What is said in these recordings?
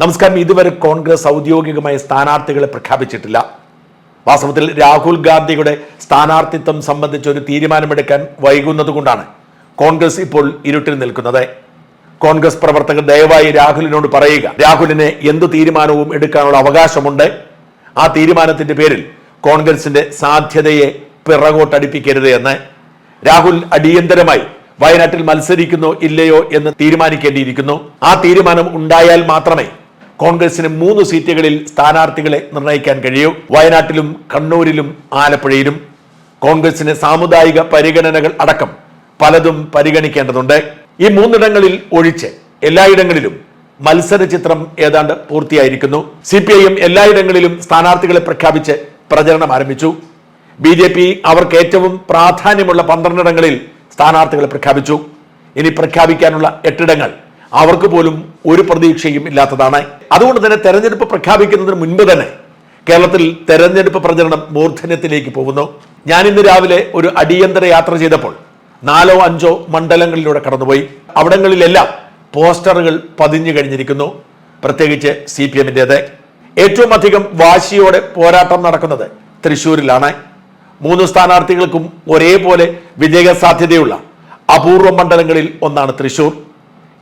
നമസ്കാരം. ഇതുവരെ കോൺഗ്രസ് ഔദ്യോഗികമായ സ്ഥാനാർത്ഥികളെ പ്രഖ്യാപിച്ചിട്ടില്ല. വാസ്തവത്തിൽ രാഹുൽ ഗാന്ധിയുടെ സ്ഥാനാർത്ഥിത്വം സംബന്ധിച്ച് ഒരു തീരുമാനമെടുക്കാൻ വൈകുന്നതുകൊണ്ടാണ് കോൺഗ്രസ് ഇപ്പോൾ ഇരുട്ടിൽ നിൽക്കുന്നത്. കോൺഗ്രസ് പ്രവർത്തകർ ദയവായി രാഹുലിനോട് പറയുക. രാഹുലിന് എന്തു തീരുമാനവും എടുക്കാനുള്ള അവകാശമുണ്ട്? ആ തീരുമാനത്തിന്റെ പേരിൽ കോൺഗ്രസിന്റെ സാധ്യതയെ പിറകോട്ടടിപ്പിക്കരുത് എന്ന്. രാഹുൽ അടിയന്തരമായി വയനാട്ടിൽ മത്സരിക്കുന്നോ ഇല്ലയോ എന്ന് തീരുമാനിക്കേണ്ടിയിരിക്കുന്നു. ആ തീരുമാനം ഉണ്ടായാൽ മാത്രമേ കോൺഗ്രസിന് മൂന്ന് സീറ്റുകളിൽ സ്ഥാനാർത്ഥികളെ നിർണയിക്കാൻ കഴിയൂ. വയനാട്ടിലും കണ്ണൂരിലും ആലപ്പുഴയിലും കോൺഗ്രസിന് സാമുദായിക പരിഗണനകൾ അടക്കം പലതും പരിഗണിക്കേണ്ടതുണ്ട്. ഈ മൂന്നിടങ്ങളിൽ ഒഴിച്ച് എല്ലായിടങ്ങളിലും മത്സര ചിത്രം ഏതാണ്ട് പൂർത്തിയായിരിക്കുന്നു. സി പി ഐ എം എല്ലായിടങ്ങളിലും സ്ഥാനാർത്ഥികളെ പ്രഖ്യാപിച്ച് പ്രചരണം ആരംഭിച്ചു. ബി ജെ പി അവർക്ക് ഏറ്റവും പ്രാധാന്യമുള്ള പന്ത്രണ്ടിടങ്ങളിൽ സ്ഥാനാർത്ഥികളെ പ്രഖ്യാപിച്ചു. ഇനി പ്രഖ്യാപിക്കാനുള്ള എട്ടിടങ്ങൾ അവർക്ക് പോലും ഒരു പ്രതീക്ഷയും ഇല്ലാത്തതാണ്. അതുകൊണ്ട് തന്നെ തെരഞ്ഞെടുപ്പ് പ്രഖ്യാപിക്കുന്നതിന് മുൻപ് തന്നെ കേരളത്തിൽ തെരഞ്ഞെടുപ്പ് പ്രചരണം മൂർധന്യത്തിലേക്ക് പോകുന്നു. ഞാൻ ഇന്ന് രാവിലെ ഒരു അടിയന്തര യാത്ര ചെയ്തപ്പോൾ നാലോ അഞ്ചോ മണ്ഡലങ്ങളിലൂടെ കടന്നുപോയി. അവിടങ്ങളിലെല്ലാം പോസ്റ്ററുകൾ പതിഞ്ഞു കഴിഞ്ഞിരിക്കുന്നു. പ്രത്യേകിച്ച് സി പി എമ്മിന്റെത്. ഏറ്റവും അധികം വാശിയോടെ പോരാട്ടം നടക്കുന്നത് തൃശൂരിലാണ് മൂന്ന് സ്ഥാനാർത്ഥികൾക്കും ഒരേപോലെ വിജയ സാധ്യതയുള്ള അപൂർവ മണ്ഡലങ്ങളിൽ ഒന്നാണ് തൃശൂർ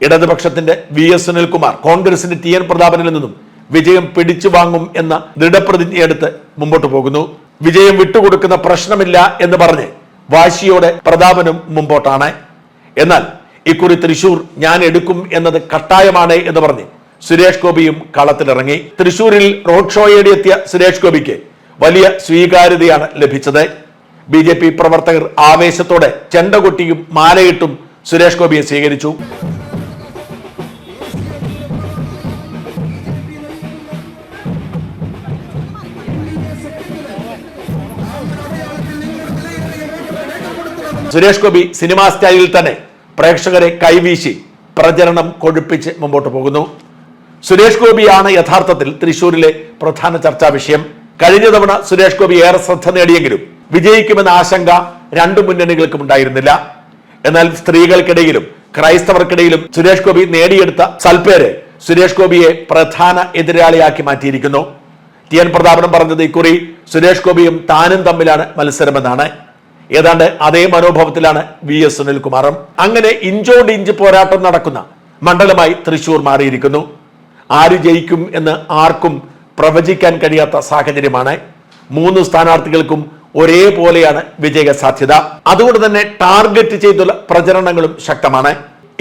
ഇടതുപക്ഷത്തിന്റെ വി എസ് സുനിൽകുമാർ കോൺഗ്രസിന്റെ ടി എൻ പ്രതാപനിൽ നിന്നും വിജയം പിടിച്ചു വാങ്ങും എന്ന ദൃഢപ്രതിജ്ഞയെടുത്ത് മുമ്പോട്ട് പോകുന്നു. വിജയം വിട്ടുകൊടുക്കുന്ന പ്രശ്നമില്ല എന്ന് പറഞ്ഞ് വാശിയോടെ പ്രതാപനും മുമ്പോട്ടാണ്. എന്നാൽ ഇക്കുറി തൃശൂർ ഞാൻ എടുക്കും എന്നത് കട്ടായമാണ് എന്ന് പറഞ്ഞ് സുരേഷ് ഗോപിയും കളത്തിലിറങ്ങി. തൃശൂരിൽ റോഡ് ഷോയേടിയെത്തിയ സുരേഷ് ഗോപിക്ക് വലിയ സ്വീകാര്യതയാണ് ലഭിച്ചത്. ബി ജെ പി പ്രവർത്തകർ ആവേശത്തോടെ ചെണ്ട കൊട്ടിയും മാലയിട്ടും സുരേഷ് ഗോപിയെ സ്വീകരിച്ചു. സുരേഷ് ഗോപി സിനിമാ സ്റ്റൈലിൽ തന്നെ പ്രേക്ഷകരെ കൈവീശി പ്രചരണം കൊഴുപ്പിച്ച് മുമ്പോട്ട് പോകുന്നു. സുരേഷ് ഗോപിയാണ് യഥാർത്ഥത്തിൽ തൃശൂരിലെ പ്രധാന ചർച്ചാ വിഷയം. കഴിഞ്ഞ തവണ സുരേഷ് ഗോപി ഏറെ ശ്രദ്ധ നേടിയെങ്കിലും വിജയിക്കുമെന്ന ആശങ്ക രണ്ടു മുന്നണികൾക്കും ഉണ്ടായിരുന്നില്ല. എന്നാൽ സ്ത്രീകൾക്കിടയിലും ക്രൈസ്തവർക്കിടയിലും സുരേഷ് ഗോപി നേടിയെടുത്ത സൽപ്പേര് സുരേഷ് ഗോപിയെ പ്രധാന എതിരാളിയാക്കി മാറ്റിയിരിക്കുന്നു. ടി എൻ പ്രതാപനം പറഞ്ഞത് ഇക്കുറി സുരേഷ് ഗോപിയും താനും തമ്മിലാണ് മത്സരമെന്നാണ്. ഏതാണ്ട് അതേ മനോഭാവത്തിലാണ് വി എസ് സുനിൽകുമാറും. അങ്ങനെ ഇഞ്ചോട് ഇഞ്ച് പോരാട്ടം നടക്കുന്ന മണ്ഡലമായി തൃശൂർ മാറിയിരിക്കുന്നു. ആര് ജയിക്കും എന്ന് ആർക്കും പ്രവചിക്കാൻ കഴിയാത്ത സാഹചര്യമാണ്. മൂന്ന് സ്ഥാനാർത്ഥികൾക്കും ഒരേപോലെയാണ് വിജയ സാധ്യത അതുകൊണ്ട് തന്നെ ടാർഗറ്റ് ചെയ്തുള്ള പ്രചരണങ്ങളും ശക്തമാണ്.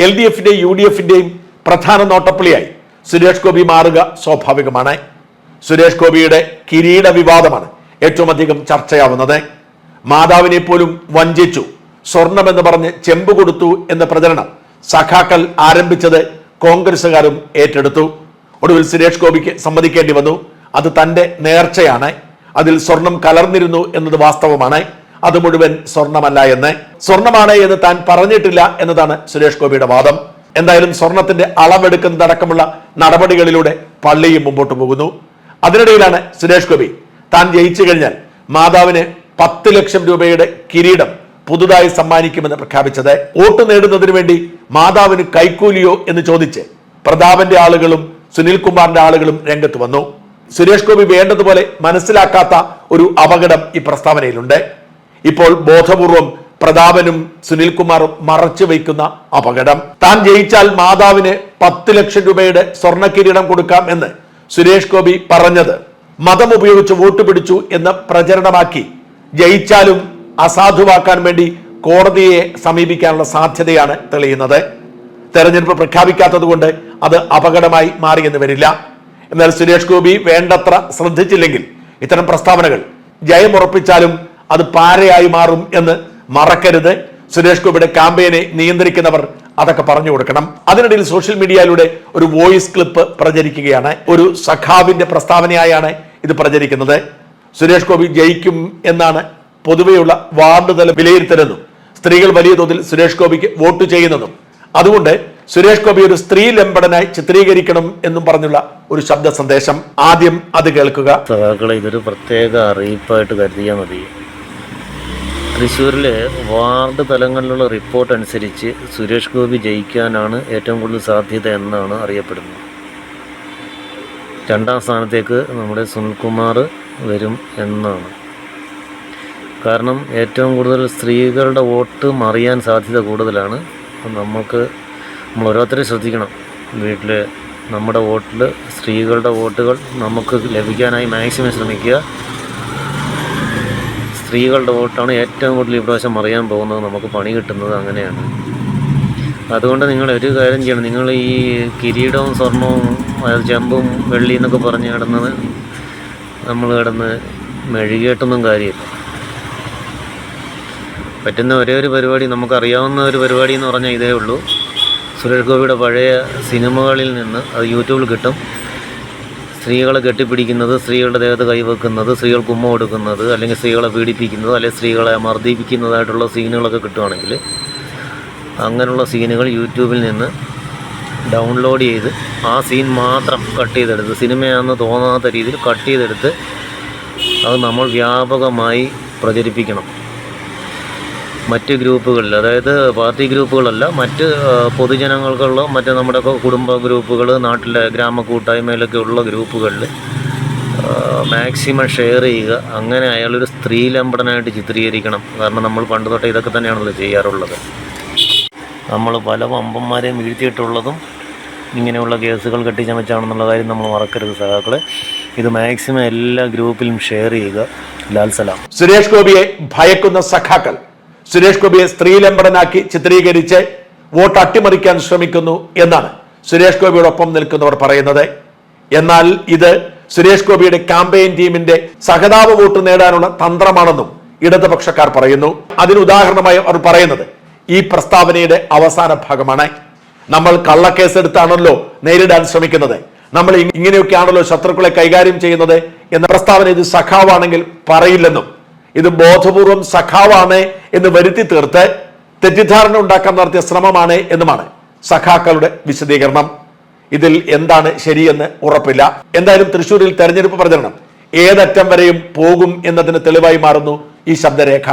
എൽ ഡി എഫിന്റെയും യു ഡി എഫിന്റെയും പ്രധാന നോട്ടപ്പുള്ളിയായി സുരേഷ് ഗോപി മാറുക സ്വാഭാവികമാണ്. സുരേഷ് ഗോപിയുടെ കിരീട വിവാദമാണ് ഏറ്റവും അധികം ചർച്ചയാവുന്നത്. മാതാവിനെ പോലും വഞ്ചിച്ചു. സ്വർണമെന്ന് പറഞ്ഞ് ചെമ്പ് കൊടുത്തു എന്ന പ്രചരണം സഖാക്കൾ ആരംഭിച്ചത് കോൺഗ്രസുകാരും ഏറ്റെടുത്തു. ഒടുവിൽ സുരേഷ് ഗോപിക്ക് സമ്മതിക്കേണ്ടി വന്നു. അത് തന്റെ നേർച്ചയാണ്. അതിൽ സ്വർണം കലർന്നിരുന്നു എന്നത് വാസ്തവമാണ്. അത് മുഴുവൻ സ്വർണമല്ല എന്ന്. സ്വർണമാണ് എന്ന് താൻ പറഞ്ഞിട്ടില്ല എന്നതാണ് സുരേഷ് ഗോപിയുടെ വാദം. എന്തായാലും സ്വർണത്തിന്റെ അളവെടുക്കുന്നതടക്കമുള്ള നടപടികളിലൂടെ പള്ളിയും മുമ്പോട്ട് പോകുന്നു. അതിനിടയിലാണ് സുരേഷ് ഗോപി. താൻ ജയിച്ചു കഴിഞ്ഞാൽ മാതാവിന് പത്ത് ലക്ഷം രൂപയുടെ കിരീടം പുതുതായി സമ്മാനിക്കുമെന്ന് പ്രഖ്യാപിച്ചത്. വോട്ട് നേടുന്നതിന് വേണ്ടി മാതാവിന് കൈക്കൂലിയോ എന്ന് ചോദിച്ച് പ്രതാപന്റെ ആളുകളും സുനിൽകുമാറിന്റെ ആളുകളും രംഗത്ത് വന്നു. സുരേഷ് ഗോപി വേണ്ടതുപോലെ മനസ്സിലാക്കാത്ത ഒരു അപകടം ഈ പ്രസ്താവനയിലുണ്ട്. ഇപ്പോൾ ബോധപൂർവം പ്രതാപനും സുനിൽകുമാറും മറച്ചു വയ്ക്കുന്ന അപകടം. താൻ ജയിച്ചാൽ മാതാവിന് പത്ത് ലക്ഷം രൂപയുടെ സ്വർണ കിരീടം കൊടുക്കാം എന്ന് സുരേഷ് ഗോപി പറഞ്ഞത്. മതം ഉപയോഗിച്ച് വോട്ട് പിടിച്ചു എന്ന് പ്രചരണമാക്കി ജയിച്ചാലും അസാധുവാക്കാൻ വേണ്ടി കോടതിയെ സമീപിക്കാനുള്ള സാധ്യതയാണ് തെളിയുന്നത്. തെരഞ്ഞെടുപ്പ് പ്രഖ്യാപിക്കാത്തതുകൊണ്ട് അത് അപകടമായി മാറിയെന്ന് വരില്ല. എന്നാൽ സുരേഷ് ഗോപി വേണ്ടത്ര ശ്രദ്ധിച്ചില്ലെങ്കിൽ ഇത്തരം പ്രസ്താവനകൾ ജയമുറപ്പിച്ചാലും അത് പാരയായി മാറും എന്ന് മറക്കരുത്. സുരേഷ് ഗോപിയുടെ ക്യാമ്പയിനെ നിയന്ത്രിക്കുന്നവർ അതൊക്കെ പറഞ്ഞു കൊടുക്കണം. അതിനിടയിൽ സോഷ്യൽ മീഡിയയിലൂടെ ഒരു വോയിസ് ക്ലിപ്പ് പ്രചരിക്കുകയാണ്. ഒരു സഖാവിന്റെ പ്രസ്താവനയായാണ് ഇത് പ്രചരിക്കുന്നത്. സുരേഷ് ഗോപി ജയിക്കും എന്നാണ് പൊതുവെയുള്ള വാർഡ് തല വിലയിരുത്തലെന്നും സ്ത്രീകൾ വലിയ തോതിൽ സുരേഷ് ഗോപിക്ക് വോട്ട് ചെയ്യുന്നതും. അതുകൊണ്ട് സുരേഷ് ഗോപി ഒരു സ്ത്രീ ലംബടനായി ചിത്രീകരിക്കണം എന്നും പറഞ്ഞുള്ള ഒരു ശബ്ദ സന്ദേശം ആദ്യം അത് കേൾക്കുക. സഖാക്കളെ ഇതൊരു പ്രത്യേക അറിയിപ്പായിട്ട് കരുതിയാൽ മതി. തൃശ്ശൂരിലെ വാർഡ് തലങ്ങളിലുള്ള റിപ്പോർട്ട് അനുസരിച്ച് സുരേഷ് ഗോപി ജയിക്കാനാണ് ഏറ്റവും കൂടുതൽ സാധ്യത എന്നാണ് അറിയപ്പെടുന്നത്. രണ്ടാം സ്ഥാനത്തേക്ക് നമ്മുടെ സുനിൽകുമാർ വരും എന്നാണ്. കാരണം ഏറ്റവും കൂടുതൽ സ്ത്രീകളുടെ വോട്ട് മറിയാൻ സാധ്യത കൂടുതലാണ്. നമുക്ക് നമ്മൾ ഓരോരുത്തരെയും ശ്രദ്ധിക്കണം. വീട്ടിൽ നമ്മുടെ വോട്ടിൽ സ്ത്രീകളുടെ വോട്ടുകൾ നമുക്ക് ലഭിക്കാനായി മാക്സിമം ശ്രമിക്കുക. സ്ത്രീകളുടെ വോട്ടാണ് ഏറ്റവും കൂടുതൽ ഇപ്രാവശ്യം മറിയാൻ പോകുന്നത് നമുക്ക് പണി കിട്ടുന്നത് അങ്ങനെയാണ്. അതുകൊണ്ട് നിങ്ങൾ ഒരു കാര്യം ചെയ്യണം. നിങ്ങൾ ഈ കിരീടവും സ്വർണവും ചെമ്പും വെള്ളി എന്നൊക്കെ പറഞ്ഞു കിടന്നത് നമ്മൾ കിടന്ന് മെഴുകിയിട്ടൊന്നും കാര്യമില്ല പറ്റുന്ന ഒരേ ഒരു പരിപാടി നമുക്കറിയാവുന്ന ഒരു പരിപാടി എന്ന് പറഞ്ഞാൽ ഇതേ ഉള്ളൂ. സുരേഷ് ഗോപിയുടെ പഴയ സിനിമകളിൽ നിന്ന് അത് യൂട്യൂബിൽ കിട്ടും. സ്ത്രീകളെ കെട്ടിപ്പിടിക്കുന്നത് സ്ത്രീകളുടെ ദേഹത്ത് കൈവെക്കുന്നത് സ്ത്രീകൾക്ക് ഉമ്മ കൊടുക്കുന്നത് അല്ലെങ്കിൽ സ്ത്രീകളെ പീഡിപ്പിക്കുന്നത് അല്ലെങ്കിൽ സ്ത്രീകളെ മർദ്ദിപ്പിക്കുന്നതായിട്ടുള്ള സീനുകളൊക്കെ കിട്ടുവാണെങ്കിൽ അങ്ങനെയുള്ള സീനുകൾ യൂട്യൂബിൽ നിന്ന് ഡൗൺലോഡ് ചെയ്ത് ആ സീൻ മാത്രം കട്ട് ചെയ്തെടുത്ത് സിനിമയാണെന്ന് തോന്നാത്ത രീതിയിൽ കട്ട് ചെയ്തെടുത്ത് അത് നമ്മൾ വ്യാപകമായി പ്രചരിപ്പിക്കണം. മറ്റ് ഗ്രൂപ്പുകളിൽ അതായത് പാർട്ടി ഗ്രൂപ്പുകളല്ല മറ്റ് പൊതുജനങ്ങൾക്കുള്ള മറ്റ് നമ്മുടെ കുടുംബ ഗ്രൂപ്പുകൾ നാട്ടിലെ ഗ്രാമ കൂട്ടായ്മയിലൊക്കെ ഉള്ള ഗ്രൂപ്പുകളിൽ മാക്സിമം ഷെയർ ചെയ്യുക. അങ്ങനെ അയാളൊരു സ്ത്രീലമ്പടനായിട്ട് ചിത്രീകരിക്കണം. കാരണം നമ്മൾ പണ്ട് തൊട്ടേ ഇതൊക്കെ തന്നെയാണല്ലോ ചെയ്യാറുള്ളത്. നമ്മൾ പല വമ്പന്മാരെയും വീഴ്ത്തിയിട്ടുള്ളതും ഇങ്ങനെയുള്ള കേസുകൾ കെട്ടിച്ചമച്ചാണെന്നുള്ള കാര്യം നമ്മൾ മറക്കരുത് സഹാക്കളെ ഇത് മാക്സിമം എല്ലാ ഗ്രൂപ്പിലും ഷെയർ ചെയ്യുക. ലാൽ സലാം. സുരേഷ് ഗോപിയെ ഭയക്കുന്ന സഖാക്കൾ. സുരേഷ് ഗോപിയെ സ്ത്രീലംബടനാക്കി ചിത്രീകരിച്ച് വോട്ട് അട്ടിമറിക്കാൻ ശ്രമിക്കുന്നു എന്നാണ് സുരേഷ് ഗോപിയോടൊപ്പം നിൽക്കുന്നവർ പറയുന്നത്. എന്നാൽ ഇത് സുരേഷ് ഗോപിയുടെ ക്യാമ്പയിൻ ടീമിന്റെ സഹതാപ വോട്ട് നേടാനുള്ള തന്ത്രമാണെന്നും ഇടതുപക്ഷക്കാർ പറയുന്നു. അതിന് ഉദാഹരണമായി അവർ പറയുന്നത് ഈ പ്രസ്താവനയുടെ അവസാന ഭാഗമാണ്. നമ്മൾ കള്ളക്കേസെടുത്താണല്ലോ നേരിടാൻ ശ്രമിക്കുന്നത്. നമ്മൾ ഇങ്ങനെയൊക്കെയാണല്ലോ ശത്രുക്കളെ കൈകാര്യം ചെയ്യുന്നത് എന്ന പ്രസ്താവന ഇത് സഖാവാണെങ്കിൽ പറയില്ലെന്നും ഇത് ബോധപൂർവം സഖാവാണ് എന്ന് വരുത്തി തീർത്ത് തെറ്റിദ്ധാരണ ഉണ്ടാക്കാൻ നടത്തിയ ശ്രമമാണ് എന്നുമാണ് സഖാക്കളുടെ വിശദീകരണം. ഇതിൽ എന്താണ് ശരിയെന്ന് ഉറപ്പില്ല. എന്തായാലും തൃശൂരിൽ തെരഞ്ഞെടുപ്പ് പ്രചരണം ഏതറ്റം വരെയും പോകും എന്നതിന് തെളിവായി മാറുന്നു ഈ ശബ്ദരേഖ.